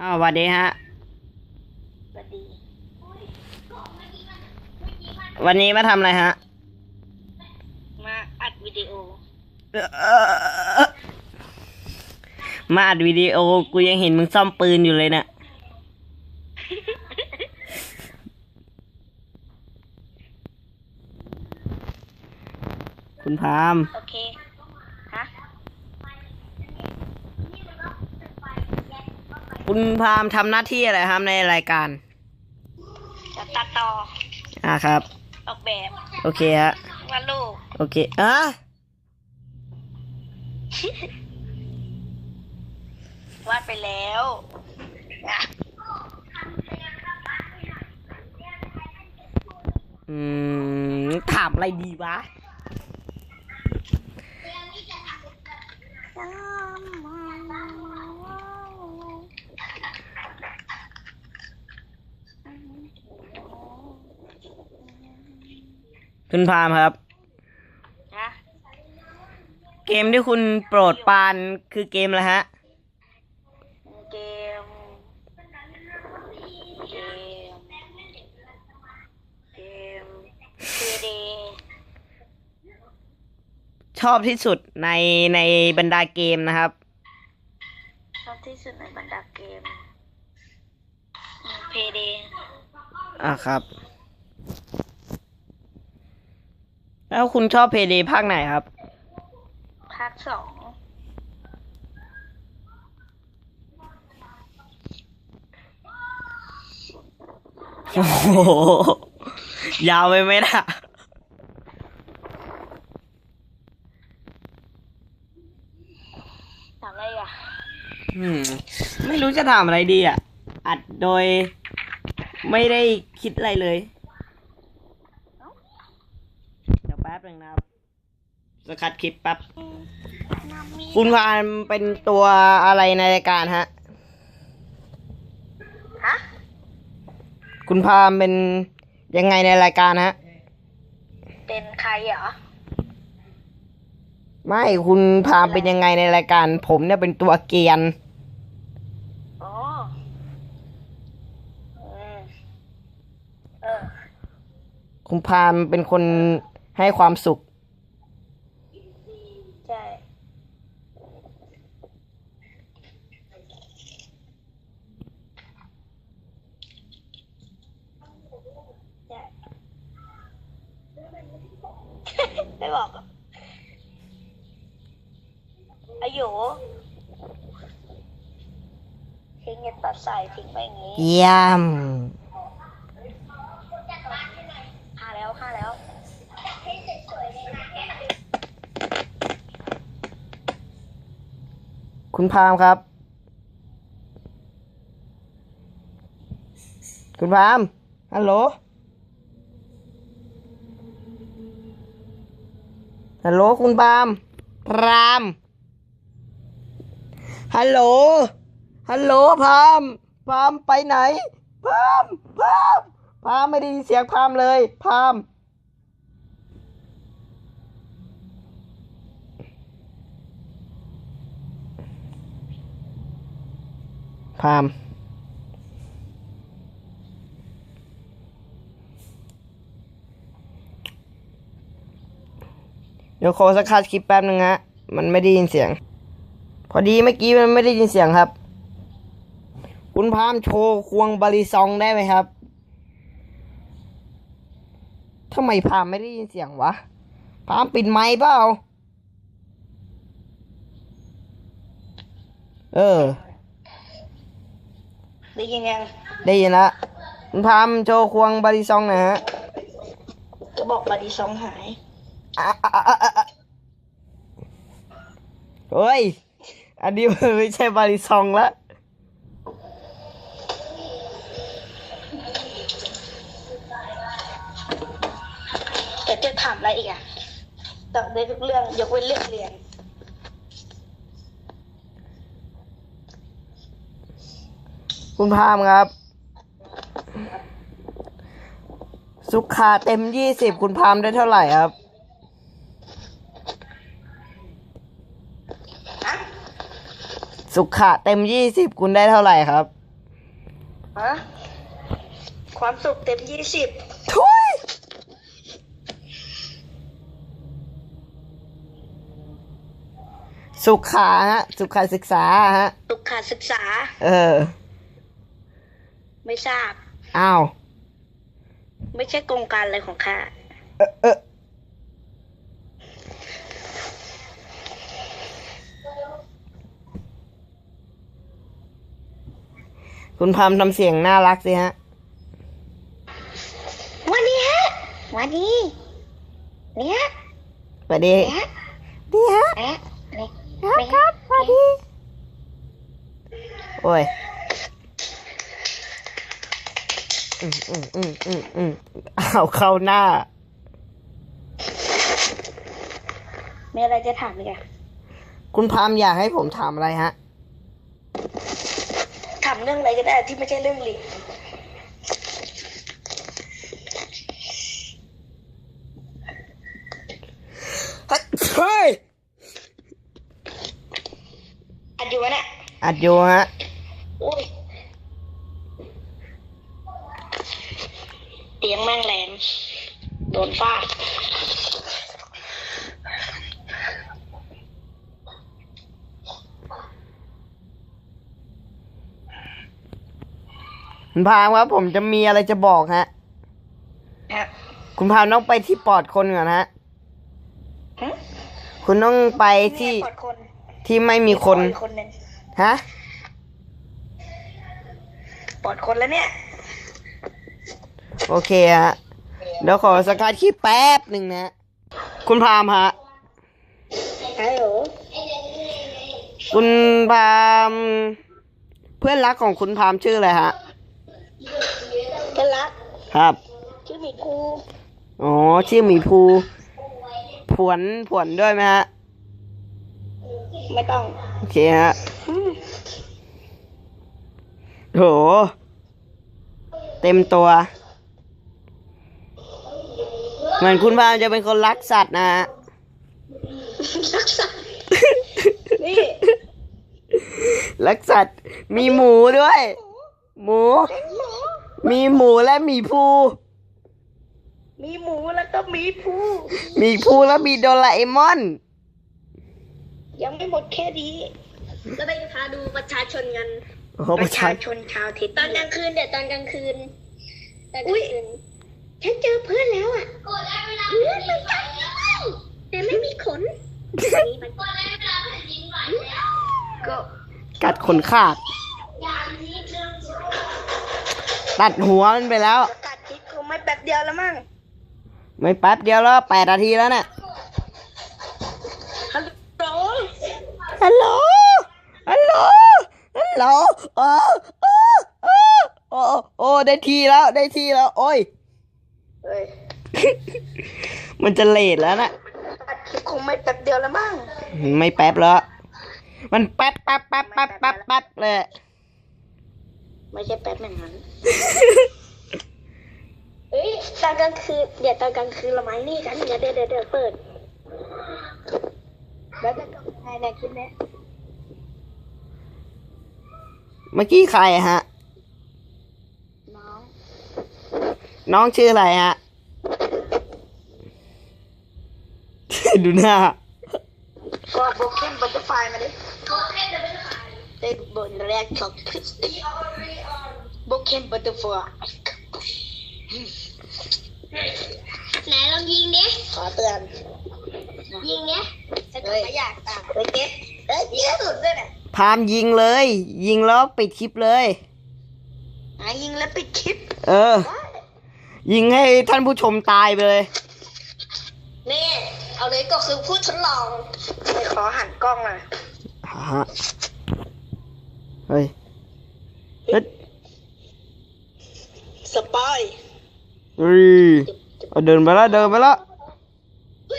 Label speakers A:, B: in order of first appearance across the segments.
A: อ้าวสวัสดีฮะ
B: สวัสดี
A: วันนี้มาทำอะไรฮะ
B: มาอัดวิดีโอ
A: มาอัดวิดีโอ กูยังเห็นมึงซ่อมปืนอยู่เลยเนะี่ยคุณพาม
B: โอเค ฮะ
A: คุณพามทำหน้าที่อะไรครับในรายการ
B: จะตัดต่อ
A: อ่าครับ
B: ออกแบบ
A: โอเคฮะ
B: วาดรูป
A: โอเคอะ
B: วาดไปแล้วอะ
A: อืม ถามอะไรดีวะ คุณพามครับ
B: ฮะ
A: เกมที่คุณโปรดปรานคือเกมอะไรฮะ
B: เกม เกม เกมเ d
A: ชอบที่สุดในในบรรดาเกมนะครับ
B: ชอบที่สุดในบรรดาเกมเพเด
A: อะครับ แล้วคุณชอบเพย์เดย์ภาคไหนครับ
B: ภาคสอง
A: โอ้โหยาวไปไหมล่ะ
B: ทำอะไรอะ
A: อืม ไม่รู้จะถามอะไรดีอะ อัดโดย ไม่ได้คิดอะไรเลย เดี๋ยวแป๊บหนึงนะครับ สกัดคลิปแป๊บ
B: น้ำมี
A: คุณพานเป็นตัวอะไรในรายการฮะ
B: ฮะ
A: คุณพามเป็นยังไงในรายการฮะ
B: เป็นใครเหรอ
A: ไม่คุณพามเป็นยังไงในรายการ ผมเนี่ยเป็นตัวเกรียน
B: อ๋ออืมเออ
A: คุณพามเป็นคนให้ความสุข
B: ใช่ ใช่ ไม่บอกอะอายุทิ้งอย่าตัดสายทิ้งไปอย่างนี้
A: เยี่ยม
B: หาแล้วหาแล้ว
A: คุณพามครับ คุณพามฮัลโหล ฮัลโหลคุณพามพรามฮัลโหล ฮัลโหลพามพามไปไหนพามพามพามไม่ได้ยินเสียงพามเลยพามพาม ดี๋ยวขอสักคัดคลิปแป๊บนึงฮะ มันไม่ได้ยินเสียง พอดีเมื่อกี้มันไม่ได้ยินเสียงครับ คุณพามโชว์ควงบาริซองได้ไหมครับทำไมพามไม่ได้ยินเสียงวะ พามปิดไมค์เปล่า เออ
B: ได้ยินยัง
A: ได้ยินละคุณพามโชว์ควงบาริซองหนะฮะ
B: ก็บอกบาดีซองหาย
A: เฮ้ย อันนี้มันไม่ใช่บาริซองละ
B: แต่จะถามอะไรอีกอะตอบได้ทุกเรื่อง ยกเว้นเรื่องเรียน
A: คุณพามครับ สุขาเต็มยี่สิบคุณพามได้เท่าไหร่ครับ
B: ฮะ
A: สุขะเต็มยี่สิบคุณได้เท่าไหร่ครับ
B: เฮะความสุขเต็มยี่สิบ
A: ทุยสุขาฮะ สุขาศึกษาฮะ
B: สุขศึกษา
A: เออ
B: ไม่ทราบ
A: อ้าว
B: ไม่ใช่โครงการอะไรของข้า
A: เออเออ คุณพามทำเสียงน่ารักสิฮะ
B: วันนี้ฮะวันนี้เนี่ย
A: สวัสดี
B: เนี่ย
A: ดีฮะ
B: เนี่ยเนี่ย
A: ครับครับสวัสดี โอ้ย อืมอืมอืมอืมอืมเอาเข้าหน้า
B: มีอะไรจะถามอีกอะ
A: คุณพามอยากให้ผมถามอะไรฮะ
B: ถามเรื่องอะไรก็ได้ที่ไม่ใช่เรื่องลิง
A: เฮ้ย
B: อัดอยู่วะเนี่ย
A: อัดอยู่ฮะ
B: อุ้ยเตียงแม่งแรงโดนฟาด
A: คุณพามครับผมจะมีอะไรจะบอกฮะ
B: ฮะ
A: คุณพามต้องไปที่ปลอดคนก่อนฮะ
B: หึ
A: คุณต้องไปที่
B: เนี่ยกดคน
A: ที่ไม่มีคน
B: อีกคนหนึ่ง
A: ฮะ
B: ปลอดคนแล้วเนี่ย
A: โอเคฮะ เดี๋ยวขอสกัดคลิปแป๊บหนึ่งนะ คุณพามฮะ
B: ฮัลโหล
A: คุณพาม เพื่อนรักของคุณพามชื่ออะไรฮะ
B: เพื่อนรัก
A: ครับ
B: ชื่อหมีภู
A: อ๋อ ชื่อหมีภูผวนผวนด้วยไหมฮะ
B: ไม่ต้อง
A: โอเคฮะโห เต็มตัว เหมือนคุณพามจะเป็นคนรักสัตว์นะฮะ
B: รักษานี่
A: รักสัตว์ มีหมูด้วย หมู
B: ห มู
A: มีหมูและหมีภู
B: มีหมูแล้วก็มีภู
A: หมีภูและมีโดราเอมอน
B: ยังไม่หมดแค่นี้แล้วไปพาดูประชาชนกัน
A: โอ้โหประชา
B: ชนชาวทิศตอนกลางคืนเดี๋ยวตอนกลางคืนตอนกลางคืนฉันเจอเพื่อนแล้วอะเพื่อนมันจับแต่ไม่มีขนก็
A: กัดขนขาด ตัดหัวมันไปแล้ว
B: กัดทิศคงไม่แป๊บเดียวแล้วมั้ง
A: ไม่แป๊บเดียวแล้วแปดนาทีแล้วเนี่ย
B: ฮัลโหล
A: ฮัลโหลฮัลโหลฮัลโหลโอ้โอ้โอ้โอ้โอ้ได้ทีแล้วได้ทีแล้ว โอ้ย
B: เฮ้ย
A: มันจะเลทแล้วนะ
B: กัดทิศคงไม่แป๊บเดียวแล้วมั้ง
A: ไม่แป๊บแล้ว มันแป๊บแป๊บแป๊บแป๊บแป๊บแป๊บเลย
B: ไม่ใช่แป๊บอย่างนั้นเฮ้ยตอนกลางคืนเดี๋ยวตอนกลางคืนเราไม้นี่กันเดี๋ยวเดี๋ยวเดี๋ยวเดี๋ยวเปิด แล้วจะกลับไงในคลิปเนี้ย
A: เมื่อกี้ใครฮะ
B: น้อง
A: น้องชื่ออะไรฮะ ดูหน้า
B: ก็โบเคนบัตเตอร์ไฟมาดิได้บนแรกของคริสตี้โบเคนบั ตเตอร์ไฟ
C: ไหนลองยิงดิ
B: ขอเตือน
C: ยิงเนี้ย
B: ฉันก็ไม่อยากตามเฮ้ยเก๊เฮ้ยยิงกระสุนด้วยนะ
A: พามยิงเลย ยิงแล้วปิดคลิปเลย
B: หายิงแล้วปิดคลิป
A: เออ ยิงให้ท่านผู้ชมตายไปเลย
B: นี่ เอาเลยก็คือผู้ทดลองขอหันกล้องหน่อย
A: ฮะ เฮ้ยเฮ้ย
B: สปอย
A: เฮ้ยเอาเดินไปแล้วเดินไปแล้ว
B: เฮ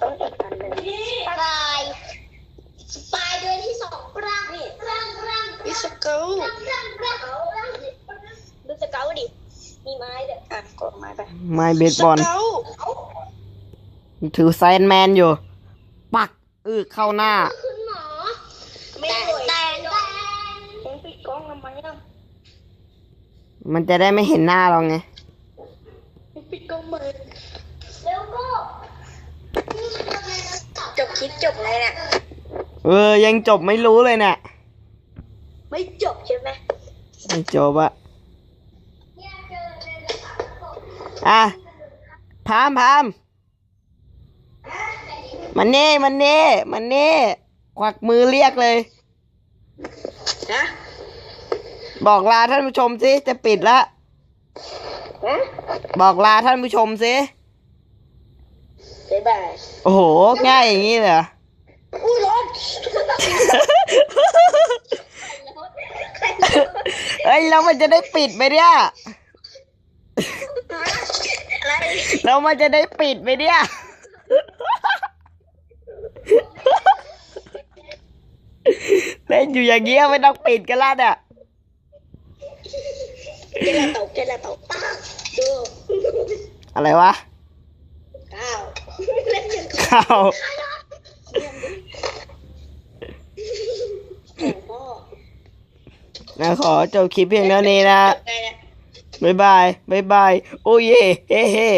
B: ้ เด้ออะกดไม้ไป
A: ไม้เบสบอล
B: สเกล
A: ถือไซน์แมนอยู่ ปักอือเข้าหน้า
C: คุณหมอ
B: ไม่
C: แต่
B: สวย
C: แต่แต่
B: ผมปิดกล้องทำไมอะ
A: มันจะได้ไม่เห็นหน้าเราไง
B: ปิดกล้องมา
C: แล้วก็
B: จบคลิปจบเลยเนี่ย
A: เออ ยังจบไม่รู้เลยเนี่ย
B: ไม่จบใช่ไหม
A: ไม่จบอะ อะพามพามมันเน่มันเน่มันเน่ควักมือเรียกเลย
B: ฮะ
A: บอกลาท่านผู้ชมสิจะปิดละ
B: ฮะ
A: บอกลาท่านผู้ชมสิ
B: บ๊ายบาย
A: โอ้โห ง่ายอย่างนี้เลยเหรอ
B: อุ้ยร้อน
A: เฮ้ยแล้วมันจะได้ปิดไหมเนี่ย
B: อะไร
A: แล้วมันจะได้ปิดไหมเนี่ย เล่นอยู่อย่างเงี้ยไม่ต้องปิดกันละเนี่ย
B: เจลาตกเจลาตกป้าดู
A: อะไรวะ
B: ก้าวเล่นอย่าง
A: ข้าว
B: แข่งพ่อ
A: นะขอจบคลิปเพียงเท่านี้นะ
B: ไงเนี่ย
A: บายบายบายบาย โอเย่เฮ้เฮ้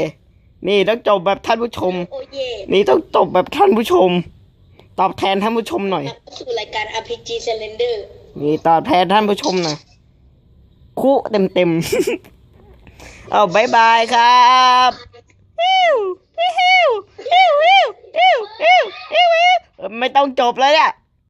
A: นี่ต้องจบแบบท่านผู้ชม
B: โอเย่
A: นี่ต้องจบแบบท่านผู้ชม ตอบแทนท่านผู้ชมหน่อย
B: สู่รายการ RPG Slender
A: นี่ตอบแทนท่านผู้ชมนะคู่เต็มเต็มเอาบายบายครับฮิวฮิวฮิวฮิวฮิวฮิวฮิวไม่ต้องจบเลยอะ